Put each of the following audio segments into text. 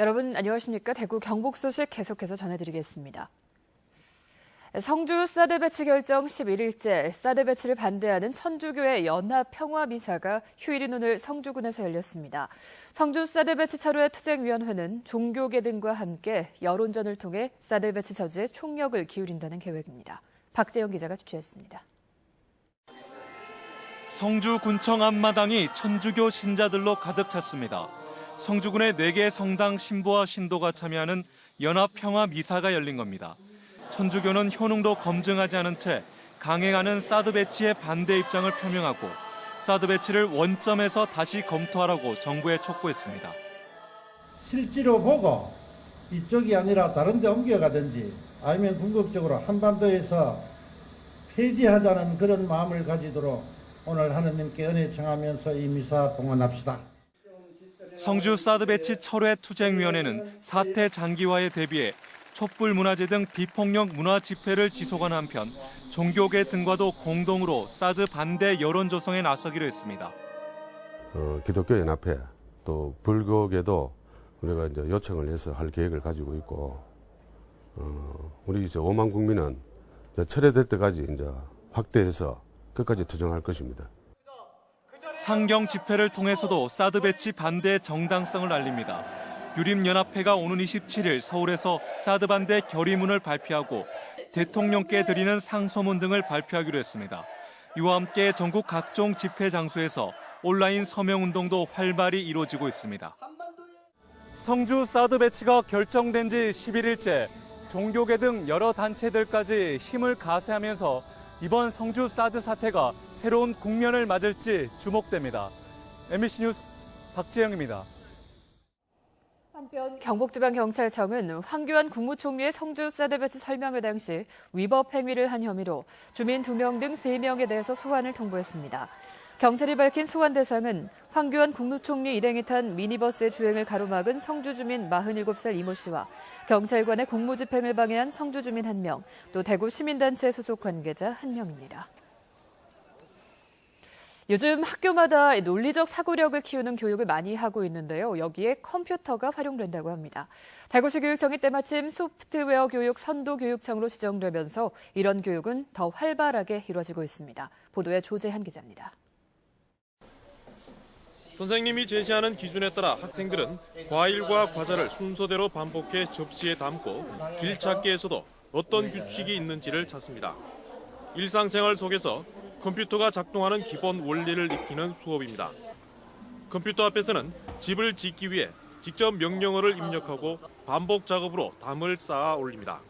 여러분 안녕하십니까? 대구 경북 소식 계속해서 전해드리겠습니다. 성주 사드 배치 결정 11일째 사드 배치를 반대하는 천주교회 연합 평화 미사가 휴일인 오늘 성주군에서 열렸습니다. 성주 사드 배치 철회 투쟁위원회는 종교계 등과 함께 여론전을 통해 사드 배치 저지에 총력을 기울인다는 계획입니다. 박재영 기자가 주최했습니다. 성주 군청 앞마당이 천주교 신자들로 가득 찼습니다. 성주군의 4개 성당 신부와 신도가 참여하는 연합 평화 미사가 열린 겁니다. 천주교는 효능도 검증하지 않은 채 강행하는 사드 배치에 반대 입장을 표명하고 사드 배치를 원점에서 다시 검토하라고 정부에 촉구했습니다. 실제로 보고 이쪽이 아니라 다른 데 옮겨가든지 아니면 궁극적으로 한반도에서 폐지하자는 그런 마음을 가지도록 오늘 하느님께 은혜 청하면서 이 미사 동원합시다. 성주 사드 배치 철회 투쟁위원회는 사태 장기화에 대비해 촛불 문화제 등 비폭력 문화 집회를 지속하는 한편 종교계 등과도 공동으로 사드 반대 여론 조성에 나서기로 했습니다. 어, 기독교 연합회 또 불교계도 우리가 이제 요청을 해서 할 계획을 가지고 있고 어, 우리 이제 5만 국민은 철회될 때까지 이제 확대해서 끝까지 투쟁할 것입니다. 상경 집회를 통해서도 사드 배치 반대 정당성을 알립니다. 유림연합회가 오는 27일 서울에서 사드 반대 결의문을 발표하고 대통령께 드리는 상소문 등을 발표하기로 했습니다. 이와 함께 전국 각종 집회 장소에서 온라인 서명 운동도 활발히 이루어지고 있습니다. 성주 사드 배치가 결정된 지 11일째 종교계 등 여러 단체들까지 힘을 가세하면서 이번 성주 사드 사태가 새로운 국면을 맞을지 주목됩니다. MBC 뉴스 박재영입니다. 한편 경북지방경찰청은 황교안 국무총리의 성주 사드 배치 설명회 당시 위법 행위를 한 혐의로 주민 2명 등 3명에 대해서 소환을 통보했습니다. 경찰이 밝힌 소환 대상은 황교안 국무총리 일행이 탄 미니버스의 주행을 가로막은 성주 주민 47살 이모 씨와 경찰관의 공무 집행을 방해한 성주 주민 1명, 또 대구 시민단체 소속 관계자 1명입니다. 요즘 학교마다 논리적 사고력을 키우는 교육을 많이 하고 있는데요. 여기에 컴퓨터가 활용된다고 합니다. 대구시 교육청이 때마침 소프트웨어 교육 선도 교육청으로 지정되면서 이런 교육은 더 활발하게 이루어지고 있습니다. 보도에 조재한 기자입니다. 선생님이 제시하는 기준에 따라 학생들은 과일과 과자를 순서대로 반복해 접시에 담고 길 찾기에서도 어떤 규칙이 있는지를 찾습니다. 일상생활 속에서 컴퓨터가 작동하는 기본 원리를 익히는 수업입니다. 컴퓨터 앞에서는 집을 짓기 위해 직접 명령어를 입력하고 반복 작업으로 담을 쌓아 올립니다.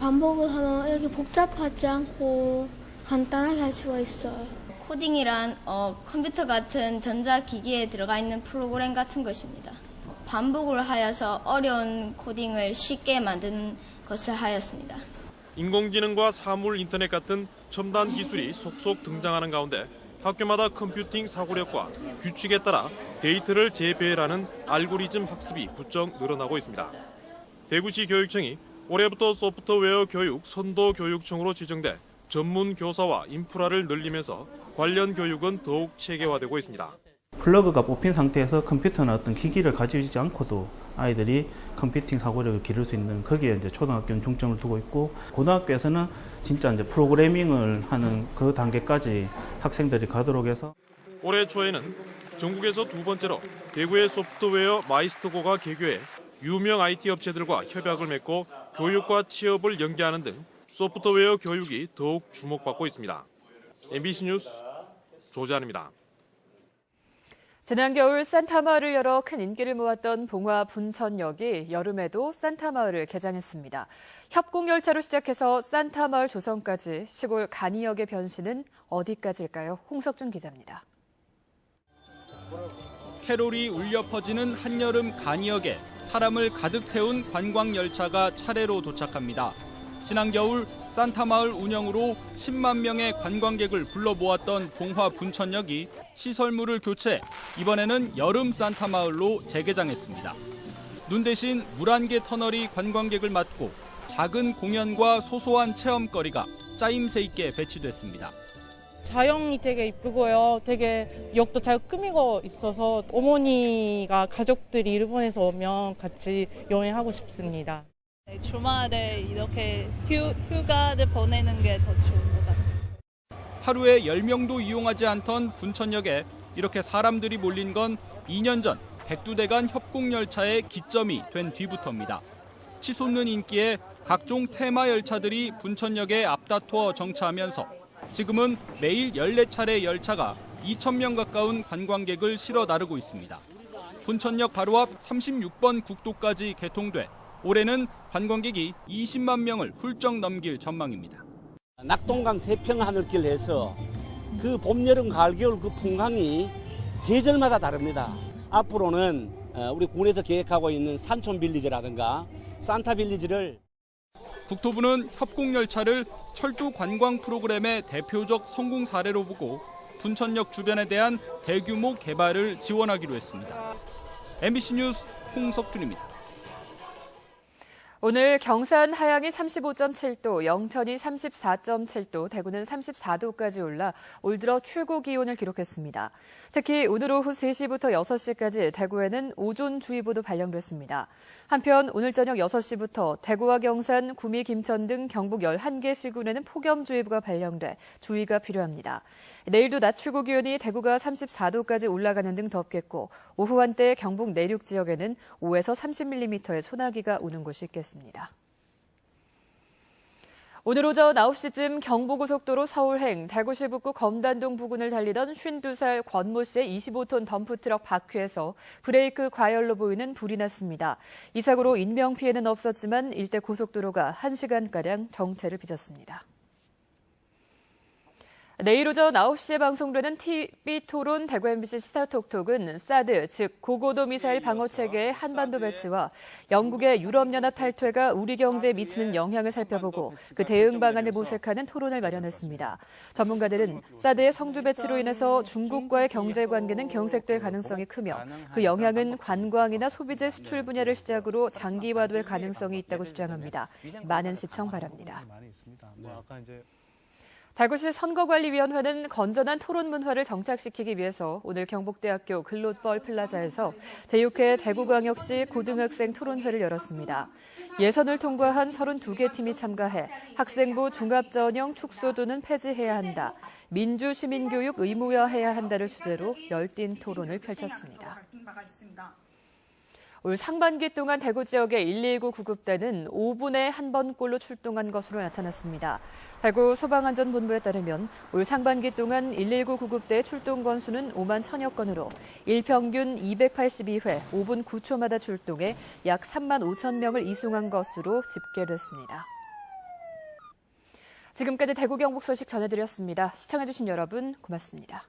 반복을 하면 이렇게 복잡하지 않고 간단하게 할 수가 있어요. 코딩이란 어, 컴퓨터 같은 전자기기에 들어가 있는 프로그램 같은 것입니다. 반복을 하여서 어려운 코딩을 쉽게 만드는 것을 하였습니다. 인공지능과 사물 인터넷 같은 첨단 기술이 속속 등장하는 가운데 학교마다 컴퓨팅 사고력과 규칙에 따라 데이터를 재배열하는 알고리즘 학습이 부쩍 늘어나고 있습니다. 대구시 교육청이 올해부터 소프트웨어 교육 선도 교육청으로 지정돼 전문 교사와 인프라를 늘리면서 관련 교육은 더욱 체계화되고 있습니다. 플러그가 뽑힌 상태에서 컴퓨터나 어떤 기기를 가지고 있지 않고도 아이들이 컴퓨팅 사고력을 기를 수 있는 거기에 이제 초등학교는 중점을 두고 있고 고등학교에서는 진짜 이제 프로그래밍을 하는 그 단계까지 학생들이 가도록 해서 올해 초에는 전국에서 두 번째로 대구의 소프트웨어 마이스터고가 개교해 유명 IT 업체들과 협약을 맺고 교육과 취업을 연계하는 등 소프트웨어 교육이 더욱 주목받고 있습니다. MBC 뉴스 조재환입니다. 지난 겨울 산타마을을 열어 큰 인기를 모았던 봉화 분천역이 여름에도 산타마을을 개장했습니다. 협공열차로 시작해서 산타마을 조성까지 시골 간이역의 변신은 어디까지일까요? 홍석준 기자입니다. 캐롤이 울려 퍼지는 한여름 간이역에 사람을 가득 태운 관광 열차가 차례로 도착합니다. 지난 겨울 산타마을 운영으로 10만 명의 관광객을 불러 모았던 봉화 분천역이 시설물을 교체, 이번에는 여름 산타마을로 재개장했습니다. 눈 대신 물안개 터널이 관광객을 맞고 작은 공연과 소소한 체험거리가 짜임새 있게 배치됐습니다. 자연이 되게 이쁘고요. 되게 역도 잘 꾸미고 있어서 어머니가 가족들이 일본에서 오면 같이 여행하고 싶습니다. 네, 주말에 이렇게 휴, 휴가를 보내는 게 더 좋은 것 같아요. 하루에 10명도 이용하지 않던 분천역에 이렇게 사람들이 몰린 건 2년 전 백두대간 협곡열차의 기점이 된 뒤부터입니다. 치솟는 인기에 각종 테마 열차들이 분천역에 앞다투어 정차하면서 지금은 매일 14차례 열차가 2,000명 가까운 관광객을 실어 나르고 있습니다. 분천역 바로 앞 36번 국도까지 개통돼 올해는 관광객이 20만 명을 훌쩍 넘길 전망입니다. 낙동강 세평 하늘길 해서 그 봄, 여름, 가을, 겨울 그 풍광이 계절마다 다릅니다. 앞으로는 어, 우리 군에서 계획하고 있는 산촌 빌리지라든가 산타 빌리지를 국토부는 협곡열차를 철도 관광 프로그램의 대표적 성공 사례로 보고 분천역 주변에 대한 대규모 개발을 지원하기로 했습니다. MBC 뉴스 홍석준입니다. 오늘 경산 하양이 35.7도, 영천이 34.7도, 대구는 34도까지 올라 올 들어 최고 기온을 기록했습니다. 특히 오늘 오후 3시부터 6시까지 대구에는 오존주의보도 발령됐습니다. 한편 오늘 저녁 6시부터 대구와 경산, 구미, 김천 등 경북 11개 시군에는 폭염주의보가 발령돼 주의가 필요합니다. 내일도 낮 최고 기온이 대구가 34도까지 올라가는 등 덥겠고 오후 한때 경북 내륙 지역에는 5에서 30mm의 소나기가 오는 곳이 있겠습니다. 오늘 오전 9시쯤 경부고속도로 서울행 대구시 북구 검단동 부근을 달리던 52살 권모 씨의 25톤 덤프트럭 바퀴에서 브레이크 과열로 보이는 불이 났습니다. 이 사고로 인명피해는 없었지만 일대 고속도로가 1시간가량 정체를 빚었습니다. 내일 오전 9시에 방송되는 TV 토론 대구 MBC 시사톡톡은 사드, 즉 고고도 미사일 방어 체계의 한반도 배치와 영국의 유럽연합 탈퇴가 우리 경제에 미치는 영향을 살펴보고 그 대응 방안을 모색하는 토론을 마련했습니다. 전문가들은 사드의 성주 배치로 인해서 중국과의 경제 관계는 경색될 가능성이 크며 그 영향은 관광이나 소비재 수출 분야를 시작으로 장기화될 가능성이 있다고 주장합니다. 많은 시청 바랍니다. 대구시 선거관리위원회는 건전한 토론 문화를 정착시키기 위해서 오늘 경북대학교 글로벌 플라자에서 제6회 대구광역시 고등학생 토론회를 열었습니다. 예선을 통과한 32개 팀이 참가해 학생부 종합전형 축소도는 폐지해야 한다, 민주시민교육 의무화해야 한다를 주제로 열띤 토론을 펼쳤습니다. 올 상반기 동안 대구 지역의 119 구급대는 5분에 한 번꼴로 출동한 것으로 나타났습니다. 대구 소방안전본부에 따르면 올 상반기 동안 119 구급대의 출동 건수는 5만 천여 건으로 일평균 282회 5분 9초마다 출동해 약 3만 5천 명을 이송한 것으로 집계됐습니다. 지금까지 대구 경북 소식 전해드렸습니다. 시청해주신 여러분 고맙습니다.